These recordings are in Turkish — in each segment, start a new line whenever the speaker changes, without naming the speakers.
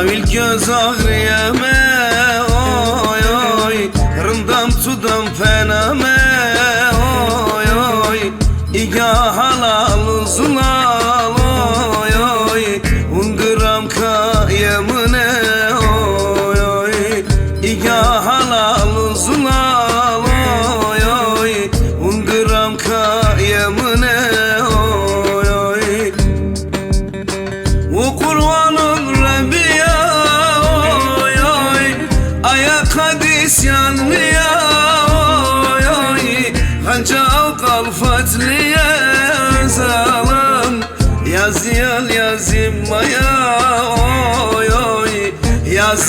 Tavil göz ağrıyeme oy oy. Rındam tudam pename oy oy. İga halal zulal oy oy. Unduram kayemine oy oy. İga halal zulal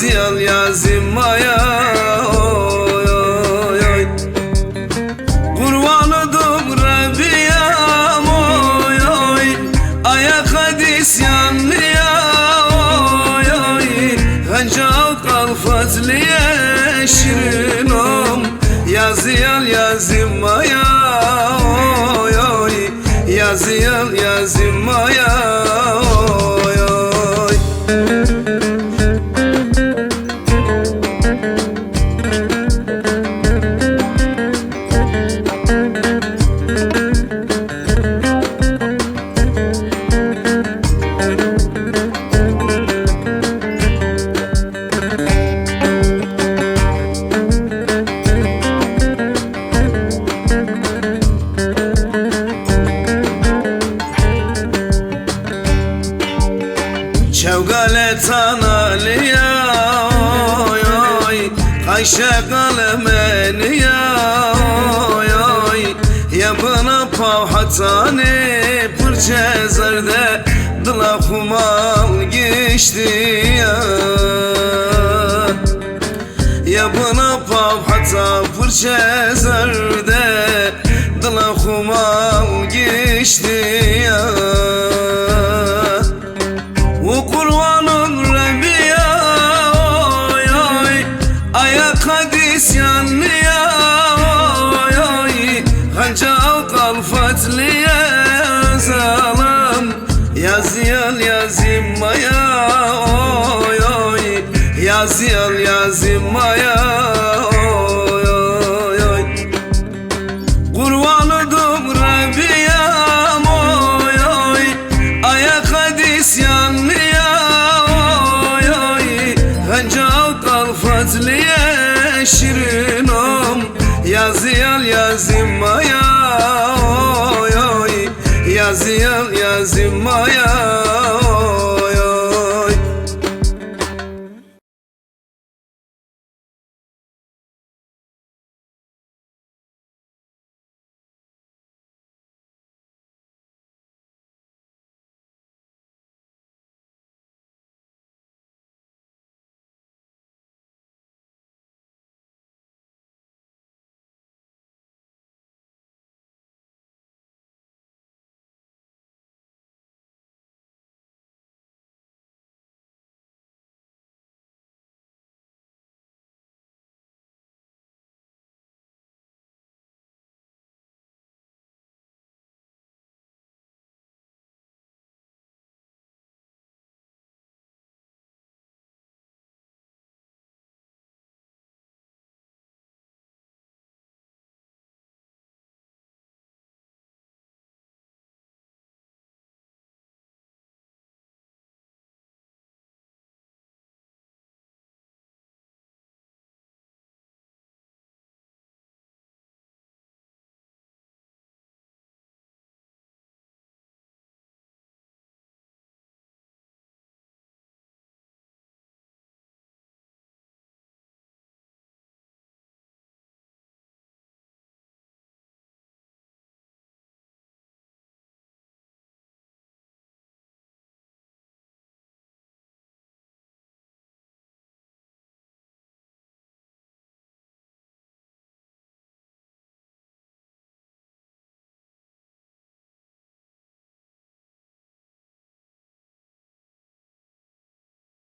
Yazıyal yazimaya oy oy oy. Kurbanıdım Rabbiyam. Oy oy. Ayak hadis yanlıya oy oy. Hancal kalfatliye şirinom. Yazıyal yazımaya oy oy. Yazıyal Çevgale tanaliya oy oy. Kayşe kalemeniya oy oy. Yabına pav hatani Pırçe zerde Dila kumal geçti ya. Yabına pav hata Pırçe zerde Dila kumal geçti ya Ayak hadis yanlıya oy oy Hancal kalfatliye zalim Yazıyal yazımaya oy oy Yazıyal yazımaya oy kalfatliye şirinom Yazıyal yazımaya oy oy Yazıyal yazımaya